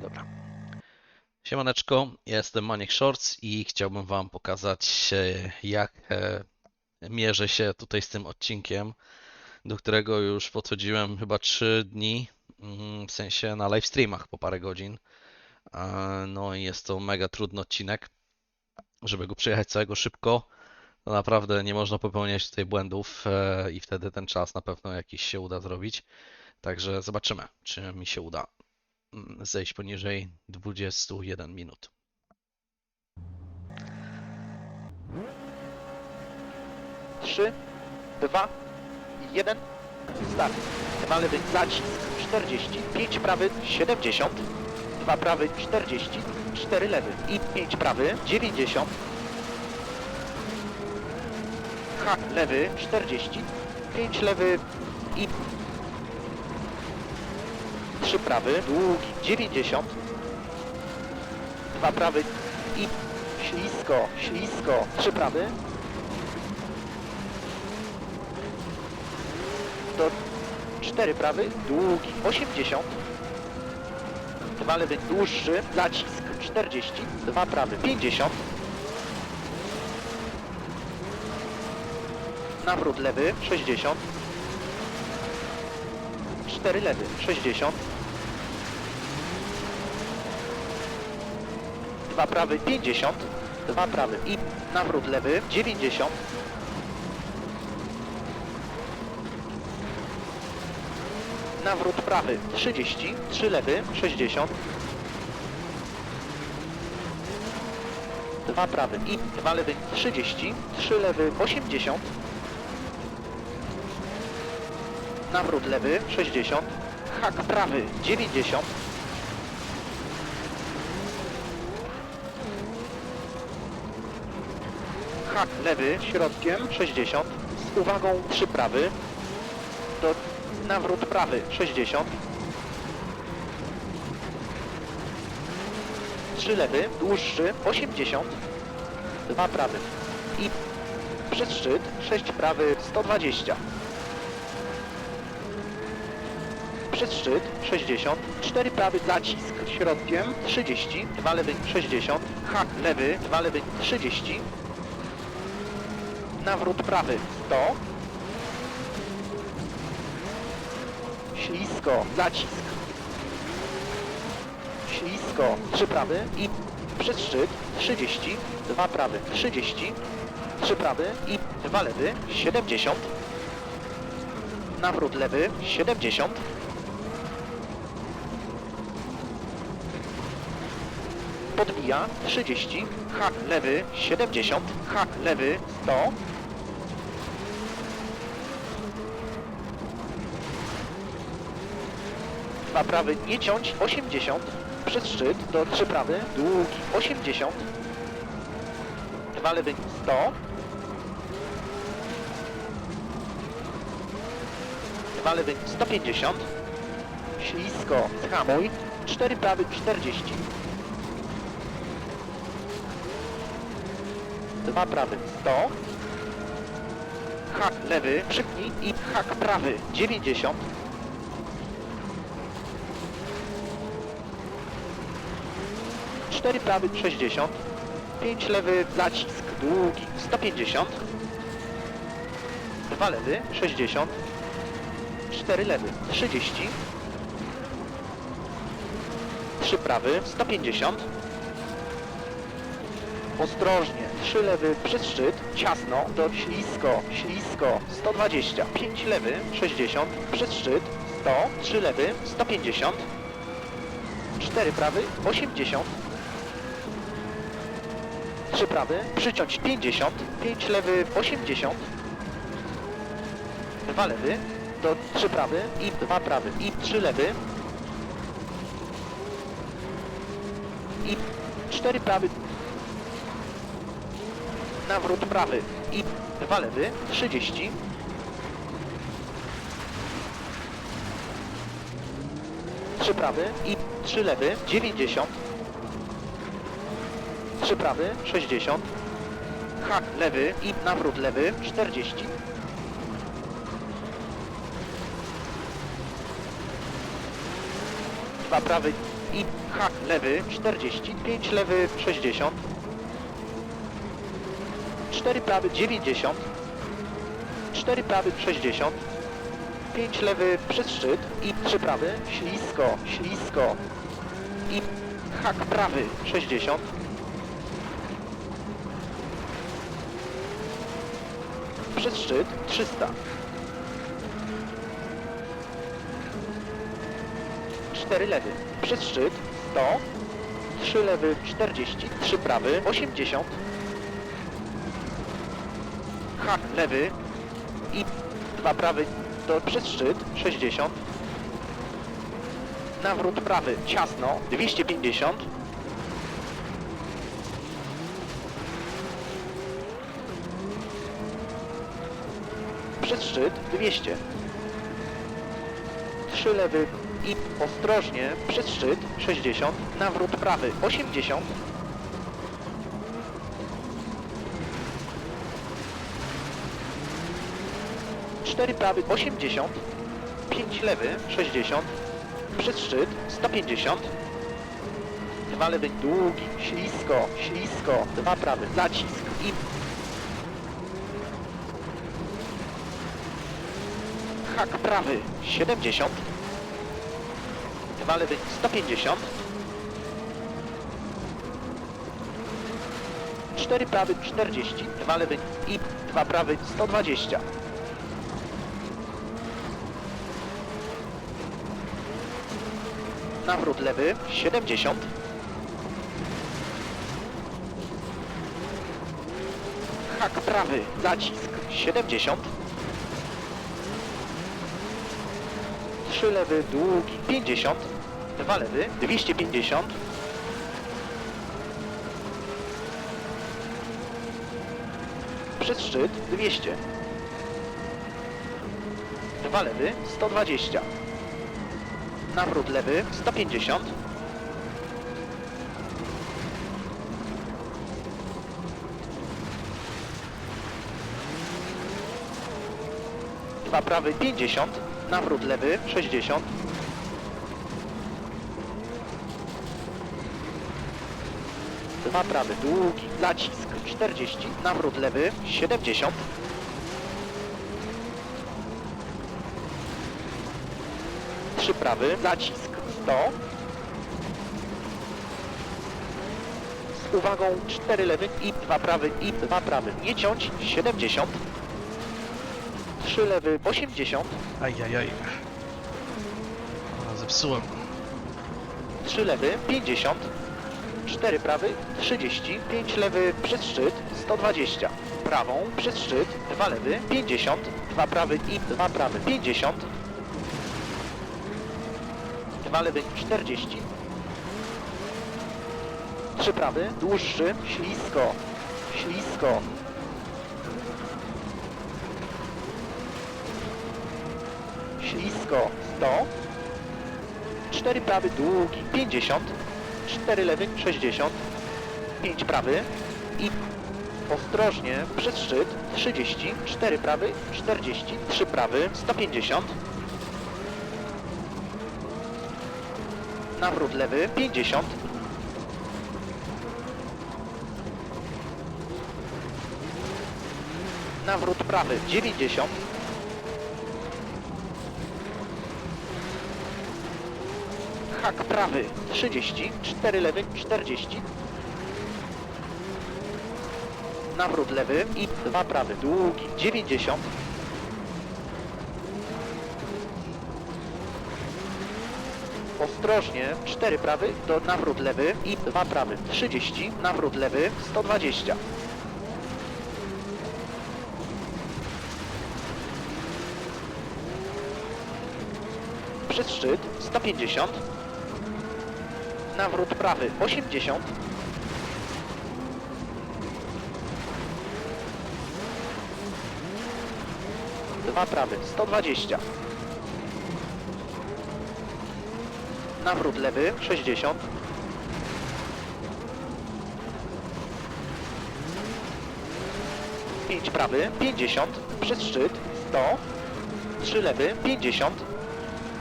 dobra. Siemaneczko, ja jestem Maniek Shorts i chciałbym Wam pokazać, e, jak e, mierzę się tutaj z tym odcinkiem, do którego już podchodziłem chyba 3 dni, mm, w sensie na live streamach po parę godzin. E, No i jest to mega trudny odcinek, żeby go przejechać całego szybko. To naprawdę nie można popełniać tutaj błędów i wtedy ten czas na pewno jakiś się uda zrobić. Także zobaczymy, czy mi się uda zejść poniżej 21 minut. Trzy, dwa, jeden, start. Dwa lewy, zacisk, 40, 5 prawy, 70, 2 prawy, 40, 4 lewy i 5 prawy, 90, hak lewy, 40, 5 lewy i 3 prawy, długi, 90, 2 prawy i ślisko, ślisko, 3 prawy, do 4 prawy, długi 80, 2 lewy dłuższy, zacisk 40, 2 prawy 50, nawrót lewy 60, 4 lewy 60, 2 prawy 50, 2 prawy i nawrót lewy 90, Nawrót prawy 30, 3 lewy 60, 2 prawy i 2 lewy 30, 3 lewy 80, nawrót lewy 60, hak prawy 90, hak lewy środkiem 60, z uwagą 3 prawy, do nawrót prawy 60 3 lewy, dłuższy 80 2 prawy. I przez szczyt 6 prawy 120 przez szczyt 60 4 prawy zacisk środkiem 30 2 lewy 60 hak lewy 2 lewy 30 nawrót prawy 100 ślisko, zacisk. Ślisko, 3 prawy i przez szczyt 30, 2 prawy 30, 3 prawy i 2 lewy 70. Nawrót lewy 70. Podbija 30, hak lewy 70, hak lewy 100. Dwa prawy nie ciąć 80 przez szczyt do 3 prawy długi 80 dwa lewy 100 dwa lewy 150 ślisko hamuj 4 prawy 40 dwa prawy. 100 hak lewy przypnij i hak prawy. 90 4 prawy 60, 5 lewy zacisk długi 150, 2 lewy 60, 4 lewy 30, 3 prawy 150, ostrożnie 3 lewy przez szczyt, ciasno do ślisko, ślisko 120, 5 lewy 60, przez szczyt 100, 3 lewy 150, 4 prawy 80, 3 prawy, przyciąć 50, 5 lewy 80, 2 lewy, do 3 prawy i 2 prawy i 3 lewy i 4 prawy, nawrót prawy. I 2 lewy 30, trzy prawy i 3 lewy 90 3 prawy 60 hak lewy i nawrót lewy 40 2 prawy i hak lewy 40, 5 lewy 60, 4 prawy 90, 4 prawy 60, 5 lewy przez szczyt i 3 prawy, ślisko, ślisko. I hak prawy 60, przez szczyt 300. 4 lewy, przez szczyt 100, 3 lewy 40, 3 prawy 80, hak lewy i 2 prawy do, przez szczyt 60, nawrót prawy ciasno 250, przez szczyt 200. 3 lewy i ostrożnie przez szczyt 60, nawrót prawy 80, cztery prawy 80, 5 lewy 60, przez szczyt 150, dwa lewy długi, ślisko, ślisko, dwa prawy, zacisk i hak prawy 70, dwa lewy 150, cztery prawy 40, dwa lewy i dwa prawy 120. Nawrót lewy 70. Hak prawy, zacisk 70. Trzy lewy, długi 50. Dwa lewy 250. Przez szczyt 200. Dwa lewy 120. Nawrót lewy 150. Dwa prawy 50. Nawrót lewy 60. Dwa prawy długi zacisk 40. Nawrót lewy 70. prawy, zacisk 100. Z uwagą 4 lewy i 2 prawy i 2 prawy. Nie ciąć 70. 3 lewy 80. Ajajaj. A, Zepsułem. 3 lewy 50. 4 prawy 30. 5 lewy przez szczyt 120. Prawą przez szczyt 2 lewy 50. 2 prawy i 2 prawy 50. 2 lewy 40. 3 prawy, dłuższy, ślisko, ślisko. Ślisko 100. 4 prawy, długi 50. 4 lewy 60. 5 prawy i ostrożnie przez szczyt 30. 4 prawy 40. 3 prawy 150. Nawrót lewy 50. Nawrót prawy 90. Hak prawy 30. 4 lewy 40. Nawrót lewy i 2 prawy długi 90. Ostrożnie, 4 prawy do nawrót lewy i 2 prawy 30, nawrót lewy 120. Przez szczyt 150. Nawrót prawy 80. Dwa prawy 120. Nawrót lewy, 60. Pięć prawy, 50. Przez szczyt, 100. 3 lewy, 50.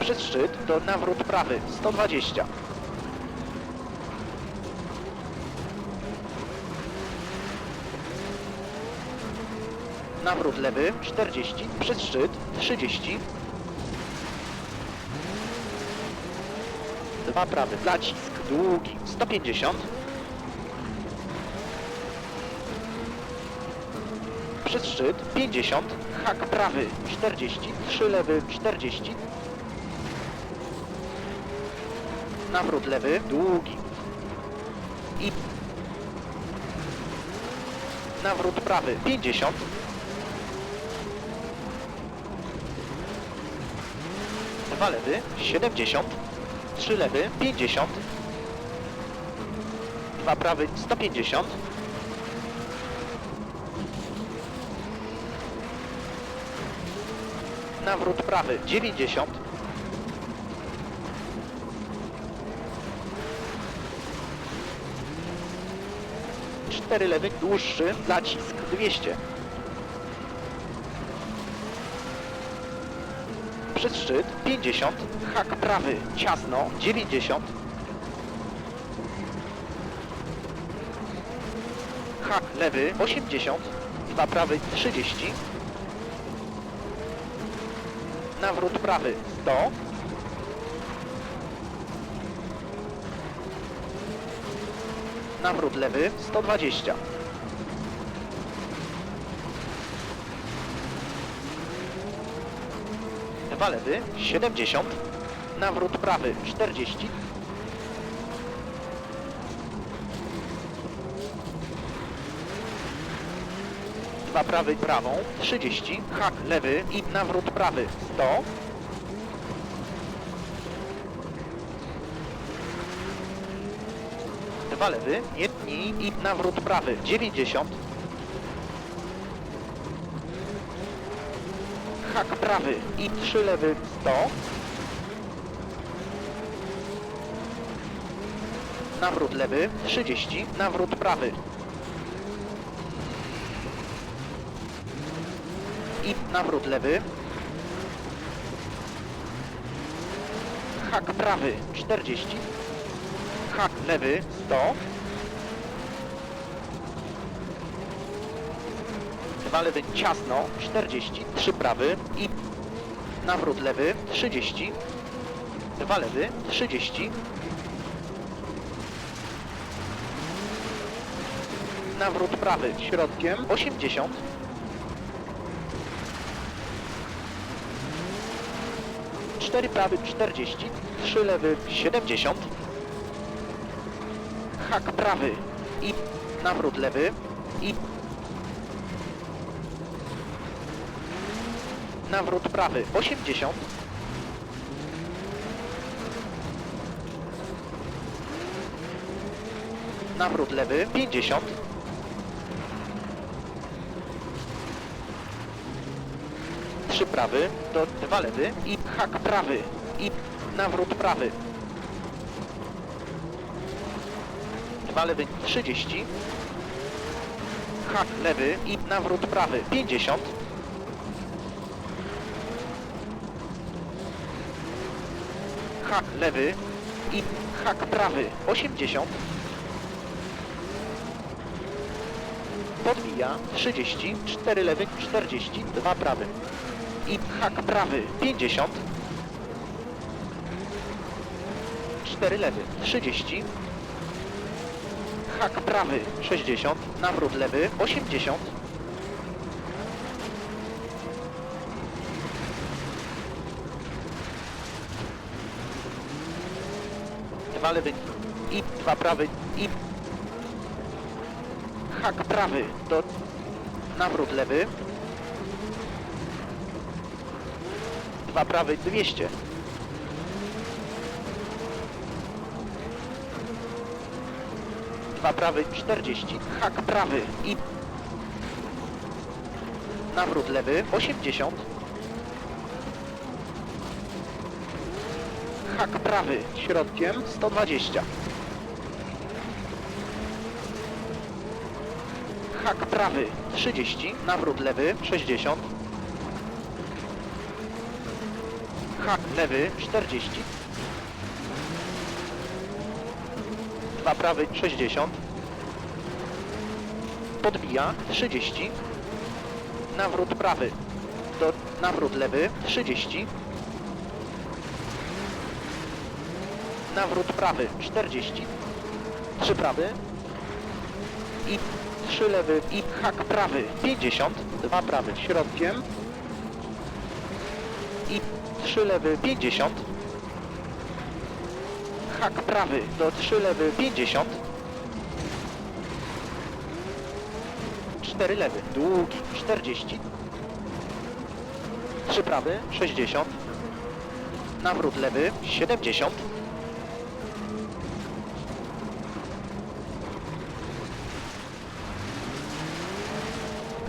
Przez szczyt do nawrót prawy, 120. Nawrót lewy, 40. Przez szczyt, 30. dwa prawy, zacisk długi 150, przez szczyt 50, hak prawy 40, 3 lewy 40, nawrót lewy długi. I nawrót prawy 50, dwa lewy 70, 3 lewy 50, dwa prawy 150, nawrót prawy 90, cztery lewy dłuższy, zacisk 200. Przez szczyt 50, hak prawy ciasno 90, hak lewy 80, dwa prawy 30, nawrót prawy 100, nawrót lewy 120. Dwa lewy 70, nawrót prawy 40, dwa prawy prawą 30, hak lewy i nawrót prawy 100, dwa lewy, jedni i nawrót prawy 90. Hak prawy i trzy lewy 100. Nawrót lewy 30, nawrót prawy. I nawrót lewy. Hak prawy 40, hak lewy 100 lewy ciasno 40 trzy prawy i nawrót lewy 30 dwa lewy 30 nawrót prawy środkiem 80 cztery prawy 40 trzy lewy 70 hak prawy i nawrót lewy i nawrót prawy. 80 nawrót lewy. 50 trzy prawy. To dwa lewy. I hak prawy. I nawrót prawy. Dwa lewy 30 hak lewy. I nawrót prawy. 50 hak lewy i hak prawy. 80 podbija 30 4 lewy 40 2 prawy. I hak prawy 50 4 lewy 30 hak prawy 60, nawrót lewy 80, dwa lewy i dwa prawy i hak prawy do nawrót lewy, dwa prawy 200. dwa prawy 40, hak prawy i nawrót lewy 80, hak prawy środkiem 120, hak prawy 30, nawrót lewy 60, hak lewy 40, dwa prawy 60, podbija 30, nawrót prawy, do nawrót lewy 30, nawrót prawy. 40, 3 prawy. I 3 lewy. I hak prawy. 50, 2 prawy. Środkiem. I 3 lewy. 50, hak prawy. Do 3 lewy. 50, 4 lewy, długi. 40, 3 prawy. 60, nawrót lewy. 70,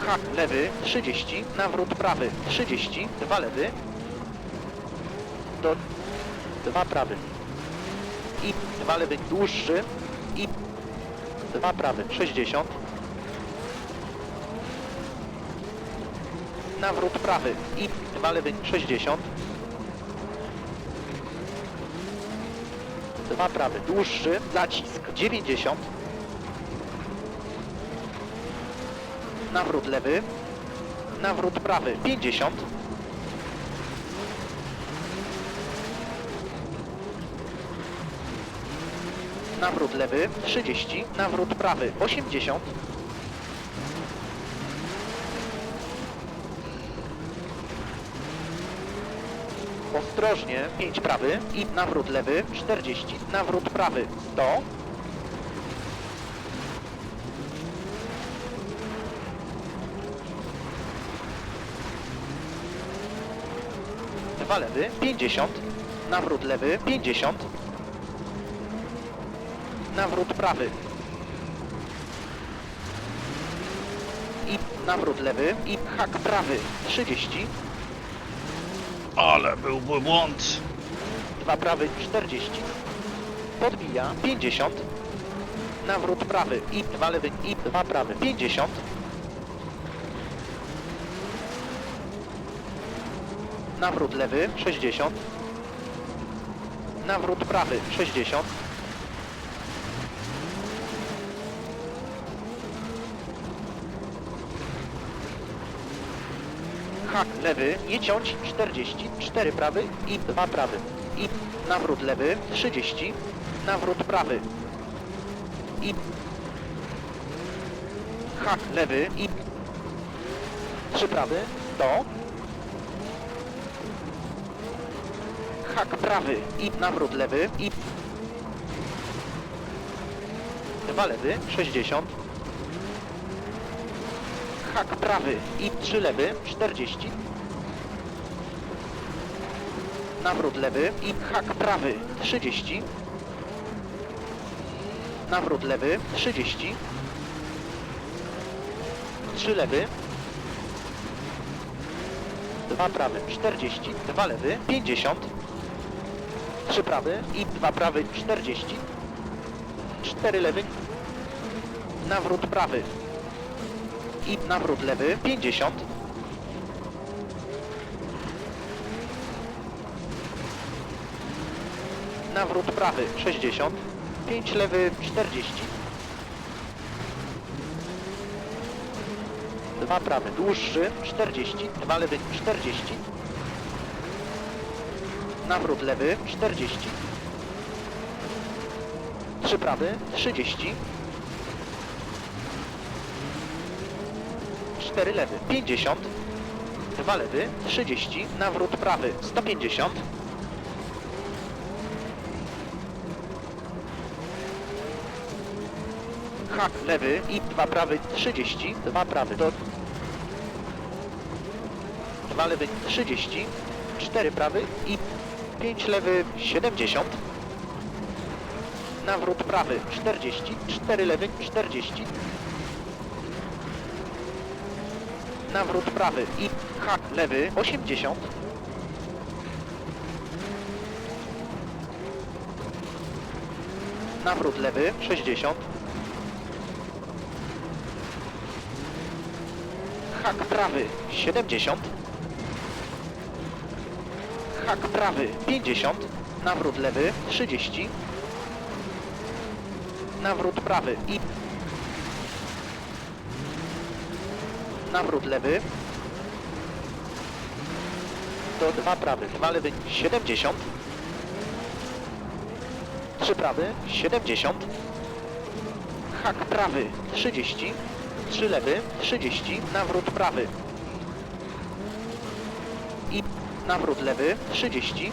hak lewy 30, nawrót prawy 30, 2 lewy, do 2 prawy. I 2 lewy dłuższy i 2 prawy 60, nawrót prawy i 2 lewy 60, 2 prawy dłuższy, zacisk 90, nawrót lewy, nawrót prawy. 50, nawrót lewy. 30, nawrót prawy. 80, ostrożnie. 5 prawy i nawrót lewy. 40, nawrót prawy. 100, dwa lewy 50, nawrót lewy 50, nawrót prawy. I nawrót lewy i hak prawy 30, Ale byłby błąd. dwa prawy 40, podbija 50, nawrót prawy i dwa lewy i dwa prawy 50, nawrót lewy 60, nawrót prawy 60, hak lewy, nie ciąć 40, 4 prawy i 2 prawy. I nawrót lewy 30, nawrót prawy. I hak lewy i 3 prawy. 100 hak prawy i nawrót lewy i 2 lewy 60 hak prawy i 3 lewy 40 nawrót lewy i hak prawy 30 nawrót lewy 30 3 lewy. 2 prawy 40 2 lewy 50 3 prawy i 2 prawy 40 4 lewy. Nawrót prawy. I nawrót lewy 50 nawrót prawy 60 5 lewy 40 2 prawy dłuższy 40 2 lewy 40 nawrót lewy 40 3 prawy 30 4 lewy 50 2 lewy 30 nawrót prawy 150 hak lewy i 2 prawy 30 2 prawy do 2 lewy 30 4 prawy i 5 lewy 70 nawrót prawy 40 4 lewy 40 nawrót prawy i hak lewy 80 nawrót lewy 60 hak prawy 70 hak prawy 50 nawrót lewy 30 nawrót prawy i nawrót lewy to dwa prawy, dwa lewy 70. Trzy prawy 70. Hak prawy 30. Trzy lewy 30. Nawrót prawy. I nawrót lewy 30.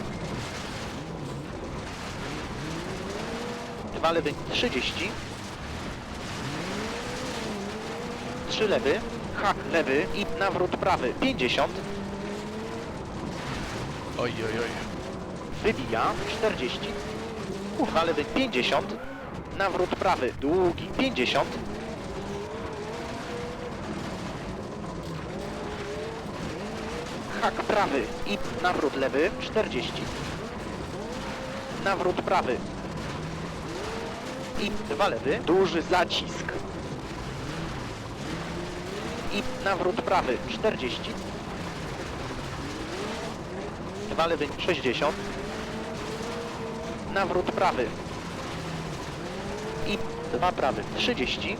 Dwa lewy 30. Trzy lewy, hak lewy i nawrót prawy 50. Oj, oj, oj. Wybija 40. Dwa lewy 50. Nawrót prawy długi 50. Hak prawy i nawrót lewy 40. Nawrót prawy. I dwa lewy. Duży zacisk. I nawrót prawy 40. Dwa lewy 60. Nawrót prawy. I dwa prawy 30.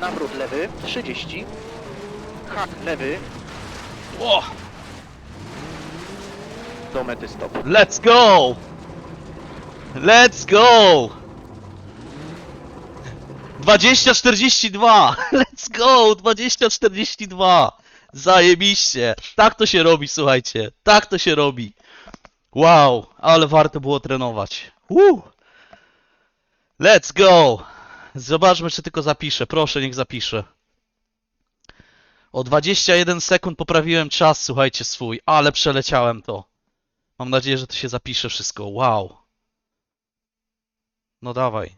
Nawrót lewy 30. Hak lewy O! do mety stop. Let's go! Let's go! 2042! Let's go! 2042! Zajebiście! Tak to się robi, słuchajcie. Tak to się robi. Wow, ale warto było trenować. Woo! Let's go! Zobaczmy, czy tylko zapiszę. Proszę, niech zapiszę. O 21 sekund poprawiłem czas, słuchajcie, swój, ale przeleciałem to. Mam nadzieję, że to się zapisze wszystko. Wow. No dawaj.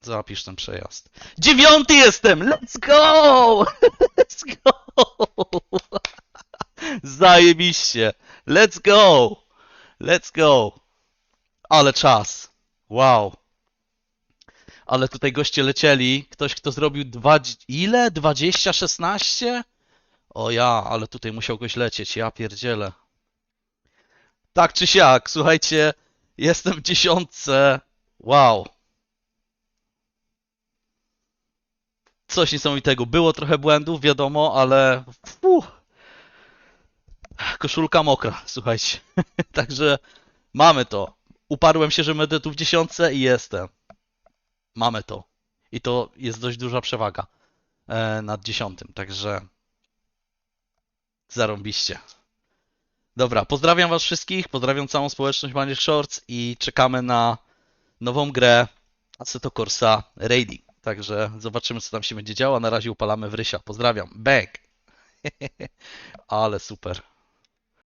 Zapisz ten przejazd. Dziewiąty jestem! Let's go! Let's go! Zajebiście. Let's go! Let's go! Ale czas. Wow. Ale tutaj goście lecieli. Ktoś, kto zrobił dwa... Ile? 20, 16? O ja, ale tutaj musiał goś lecieć, ja pierdzielę. Tak czy siak, słuchajcie, jestem w dziesiątce. Wow. Coś niesamowitego. Było trochę błędów, wiadomo, ale uff. koszulka mokra, słuchajcie. Także mamy to. Uparłem się, że będę tu w dziesiątce i jestem. Mamy to. I to jest dość duża przewaga e, nad dziesiątym, także Zarąbiście. Dobra, pozdrawiam was wszystkich, pozdrawiam całą społeczność Manier Shorts i czekamy na nową grę Assetto Corsa Raiding. Także zobaczymy, co tam się będzie działo. Na razie upalamy w rysia. Pozdrawiam. Bang! Ale super.